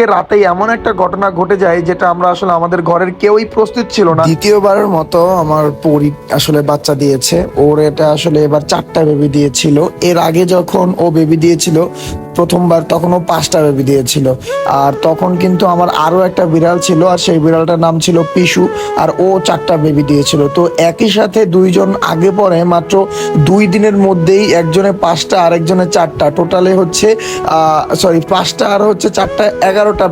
আজকে রাতে এমন একটা ঘটনা ঘটে যায় যেটা আমরা আসলে আমাদের ঘরের কেউই প্রস্তুত ছিল না। দ্বিতীয়বারের মতো আমার পরি আসলে বাচ্চা দিয়েছে। ওর এটা আসলে এবার চারটা বেবি দিয়েছিল। এর আগে যখন ও বেবি দিয়েছিল প্রথমবার তখন ও পাঁচটা বেবি দিয়েছিল। আর তখন কিন্তু আমার আরও একটা বিড়াল ছিল, আর সেই বিড়ালটার নাম ছিল পিসু, আর ও চারটা বেবি দিয়েছিল। তো একই সাথে দুইজন আগে পরে, মাত্র দুই দিনের মধ্যেই একজনে পাঁচটা আর একজনে চারটা। টোটালে হচ্ছে সরি পাঁচটা আর হচ্ছে চারটা, এগারোটা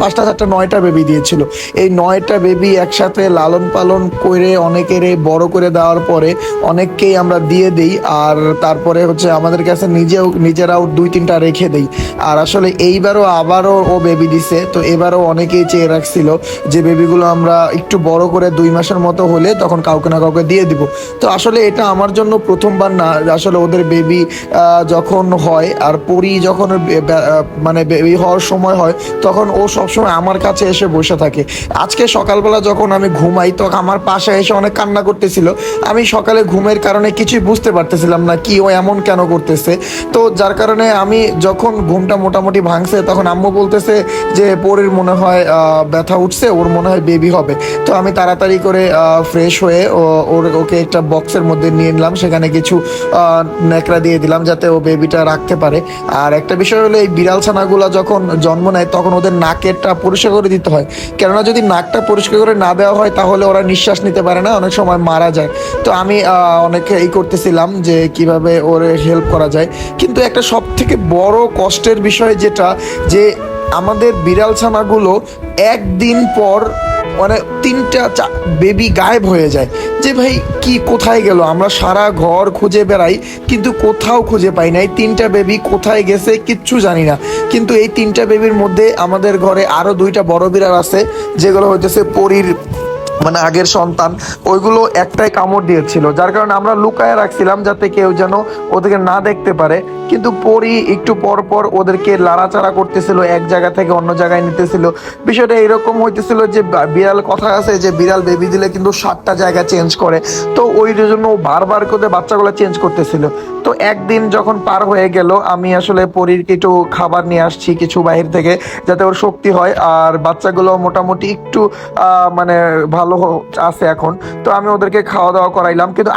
পাঁচটা, চারটা, নয়টা বেবি দিয়েছিল। এই নয়টা বেবি একসাথে লালন পালন করে, অনেকের বড় করে দেওয়ার পরে অনেককেই আমরা দিয়ে দিই। আর তারপরে হচ্ছে আমাদের কাছে নিজেও, নিজেরাও দুই তিনটা রেখে দেই। আর আসলে এইবারও আবারও ও বেবি দিছে, তো এবারও অনেকেই চেয়ে রাখছিল যে বেবিগুলো আমরা একটু বড় করে দুই মাসের মতো হলে তখন কাউকে না কাউকে দিয়ে দিব। তো আসলে এটা আমার জন্য প্রথমবার না, আসলে ওদের বেবি যখন হয় আর পরি যখন মানে বেবি হওয়ার সময় হয়, তখন ও সবসময় আমার কাছে এসে বসে থাকে। আজকে সকালবেলা যখন আমি ঘুমাই তখন আমার পাশে এসে অনেক কান্না করতেছিল। আমি সকালে ঘুমের কারণে কিছুই বুঝতে পারতেছিলাম না কি ও এমন কেন করতেছে। তো যার কারণে আমি যখন ঘুমটা মোটামুটি ভাঙছে, তখন আম্মু বলতেছে যে, পরের মনে হয় ব্যথা উঠছে, ওর মনে হয় বেবি হবে। তো আমি তাড়াতাড়ি করে ফ্রেশ হয়ে ওর, ওকে একটা বক্সের মধ্যে নিয়ে নিলাম। সেখানে কিছু ন্যাকড়া দিয়ে দিলাম যাতে ও বেবিটা রাখতে পারে। আর একটা বিষয় হলো, এই বিড়াল ছানাগুলো যখন জন্ম নেয়, তখন ওদের নাকেরটা পরিষ্কার করে দিতে হয়। কেননা, যদি নাকটা পরিষ্কার করে না দেওয়া হয়, তাহলে ওরা নিঃশ্বাস নিতে পারে না, অনেক সময় মারা যায়। তো আমি অনেক এই করতেছিলাম যে, কীভাবে ওর হেল্প করা যায়। কিন্তু একটা সব থেকে বড় কষ্টের বিষয় যেটা, যে আমাদের বিড়াল ছানাগুলো একদিন পর মানে তিনটা বেবি গায়েব হয়ে যায়। যে ভাই, কি কোথায় গেল? আমরা সারা ঘর খুঁজে বেড়াই, কিন্তু কোথাও খুঁজে পাই না। এই তিনটা বেবি কোথায় গেছে কিচ্ছু জানি না। কিন্তু এই তিনটা বেবির মধ্যে আমাদের ঘরে আরও দুইটা বড় বিড়াল আছে, যেগুলো হইতেছে পরীর মানে আগের সন্তান, ওইগুলো একটাই কামড় দিয়েছিল। যার কারণে আমরা লুকায় রাখছিলাম যাতে কেউ যেন ওদেরকে না দেখতে পারে। কিন্তু পরি একটু পর পর ওদেরকে লাড়াচাড়া করতেছিল, এক জায়গা থেকে অন্য জায়গায় নিতেছিল। বিষয়টা এরকম হইতেছিল যে বিড়াল কথা আছে যে, বিড়াল বেবি দিলে কিন্তু সাতটা জায়গা চেঞ্জ করে। তো ওই জন্য বারবার করে বাচ্চাগুলো চেঞ্জ করতেছিল। তো একদিন যখন পার হয়ে গেল, আমি আসলে পরীর একটু খাবার নিয়ে আসছি কিছু বাহির থেকে, যাতে ওর শক্তি হয়। আর বাচ্চাগুলো মোটামুটি একটু মানে ভালো হ- আছে এখন। তো আমি ওদেরকে খাওয়া দাওয়া করাইলাম। কিন্তু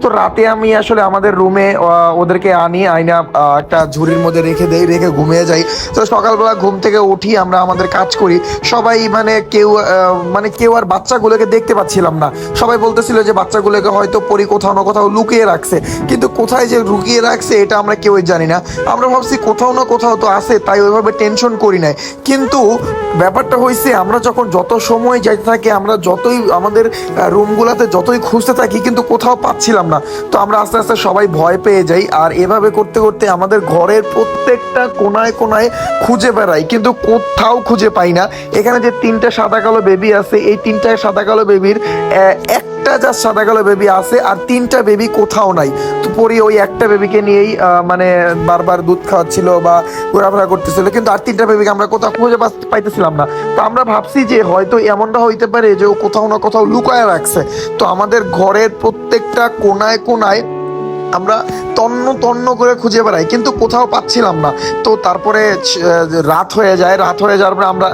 তো রাতে আমি আসলে আমাদের রুমে ওদেরকে আনি, আইনা একটা ঝুড়ির মধ্যে রেখে দেই, রেখে ঘুমিয়ে যাই। তো সকালবেলা ঘুম থেকে উঠি, আমরা আমাদের কাজ করি। সবাই মানে কেউ মানে কেউ আর বাচ্চাগুলোকে দেখতে পাচ্ছিলাম না। সবাই বলতেছিল যে বাচ্চাগুলোকে হয়তো পরি কোথাও না কোথাও লুকিয়ে রাখছে। কিন্তু কোথায় যে লুকিয়ে রাখছে, এটা আমরা কেউই জানি না। আমরা ভাবছি কোথাও না কোথাও তো আছে, তাই ওইভাবে টেনশন করি নাই। কিন্তু ব্যাপারটা হয়েছে আমরা যখন যত সময় যাইতে থাকি, আমরা যতই আমাদের রুমগুলোতে যতই খুঁজতে থাকি, কিন্তু কোথাও পাচ্ছিলাম না। তো আমরা আস্তে আস্তে সবাই ভয় পেয়ে যাই, আর এভাবে করতে করতে আমাদের ঘরের প্রত্যেকটা কোনায় কোনায় খুঁজে বেড়াই, কিন্তু কোথাও খুঁজে পাই না। এখানে যে তিনটা সাদা কালো বেবি আছে, এই তিনটা সাদা কালো বেবির একটা যা সাদা কালো বেবি আছে আর তিনটা বেবি কোথাও নাই। তো পরি ওই একটা বেবিকে নিয়েই মানে বারবার দুধ খাওয়াচ্ছিল বা ঘোরাফেরা করতেছিল, কিন্তু আর তিনটা বেবিকে আমরা কোথাও খুঁজে পাইতেছিলাম না। তো আমরা ভাবছি যে হয়তো এমনটা হইতে পারে যে ও কোথাও না কোথাও লুকায় রাখছে। তো আমাদের ঘরের প্রত্যেকটা কোনায় কোনায় আমরা তন্ন তন্ন করে খুঁজে বেড়াই, কিন্তু কোথাও পাচ্ছিলাম না। তো তারপরে রাত হয়ে যায়, রাত হয়ে যাওয়ার পরে আমরা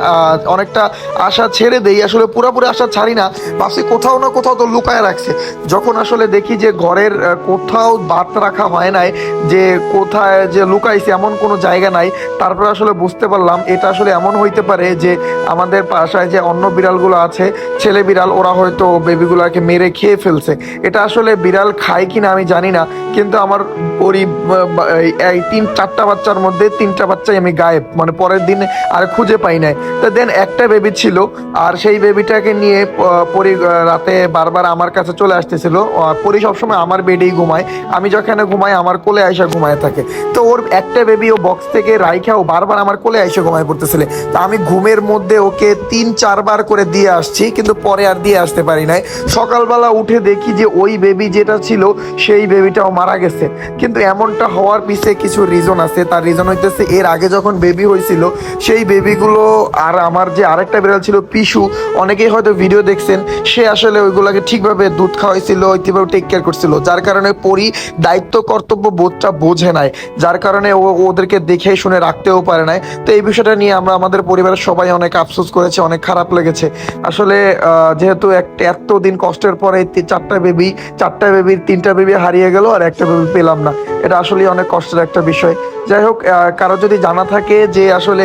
অনেকটা আশা ছেড়ে দেই, আসলে পুরোপুরি আশা ছাড়ি না, ভাবছি কোথাও না কোথাও তো লুকায় রাখছে। যখন আসলে দেখি যে ঘরের কোথাও বাত রাখা হয় নাই, যে কোথায় যে লুকাইছে, এমন কোনো জায়গা নাই, তারপরে আসলে বুঝতে পারলাম এটা আসলে এমন হইতে পারে যে আমাদের পাশায় যে অন্য বিড়ালগুলো আছে, ছেলে বিড়াল, ওরা হয়তো বেবিগুলোকে মেরে খেয়ে ফেলছে। এটা আসলে বিড়াল খায় কিনা আমি জানি না কিন্তু আমার বা- এই- তিন, চারটা বাচ্চার মধ্যে তিনটা বাচ্চাই আমি গায়েব। মানে পরের দিন আর খুঁজে পাই নাই। তো দেন একটা বেবি ছিল, আর সেই বেবিটাকে নিয়ে পরি রাতে বারবার আমার কাছে চলে আসতেছিল। পরি সবসময় আমার বেডেই ঘুমায়। আমি যেখানে ঘুমাই, আমার কোলে আইসা ঘুমায় থাকে। তো ওর একটা বেবি ও বক্স থেকে রাইখা ও বারবার আমার কোলে আইসা ঘুমায় পড়তেছিল। তা আমি ঘুমের মধ্যে ওকে তিন, চারবার করে দিয়ে আসছি, কিন্তু পরে আর দিয়ে আসতে পারি নাই। সকালবেলা উঠে দেখি যে ওই বেবি যেটা ছিল, সেই বেবিটাও মারা গেছে। কিন্তু এমনটা হওয়ার পিছে কিছু রিজন আছে। তার রিজন হইতেছে, এর আগে যখন বেবি হয়েছিল, সেই বেবিগুলো আর আমার যে আরেকটা বিড়াল ছিল, পিসু, অনেকেই হয়তো ভিডিও দেখছেন, সে আসলে ওইগুলোকে ঠিকভাবে দুধ খাওয়াইছিল ঠিকভাবে টেক কেয়ার করছিল। যার কারণে পরি দায়িত্ব কর্তব্য বোধটা বোঝে নাই। যার কারণে ও ওদেরকে দেখে শুনে রাখতেও পারে নাই। তো এই বিষয়টা নিয়ে আমরা আমাদের পরিবারের সবাই অনেক আফসোস করেছে, অনেক খারাপ লেগেছে। আসলে যেহেতু একটা এতদিন কষ্টের পরে চারটা বেবি চারটা বেবির তিনটা বেবি হারিয়ে গেল, আর একটা পেলাম না। এটা আসলে অনেক কষ্টের একটা বিষয়। যাই হোক কারও যদি জানা থাকে যে আসলে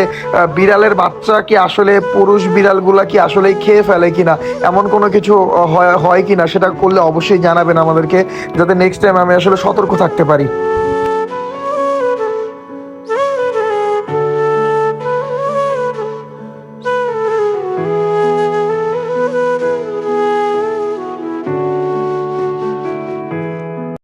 বিড়ালের বাচ্চা কি আসলে পুরুষ বিড়ালগুলা কি আসলেই খেয়ে ফেলে কিনা, এমন কোনো কিছু হয় কিনা, সেটা করলে অবশ্যই জানাবেন আমাদেরকে, যাতে নেক্সট টাইম আমি আসলে সতর্ক থাকতে পারি।